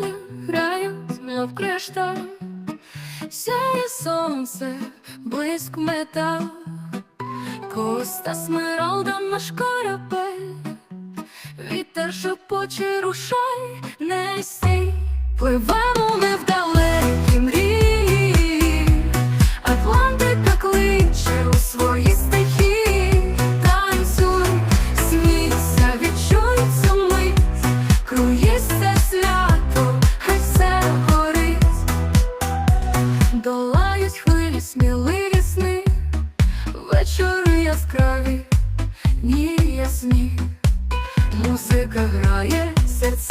хвилі грають, мов кришталь, сяє сонце, блиск метал, коста смиралда наш корабель, вітер шепоче рушай, не стій, пливай долають хвилі, сміливі сни, вечори яскраві, ні ясні, музика грає серце.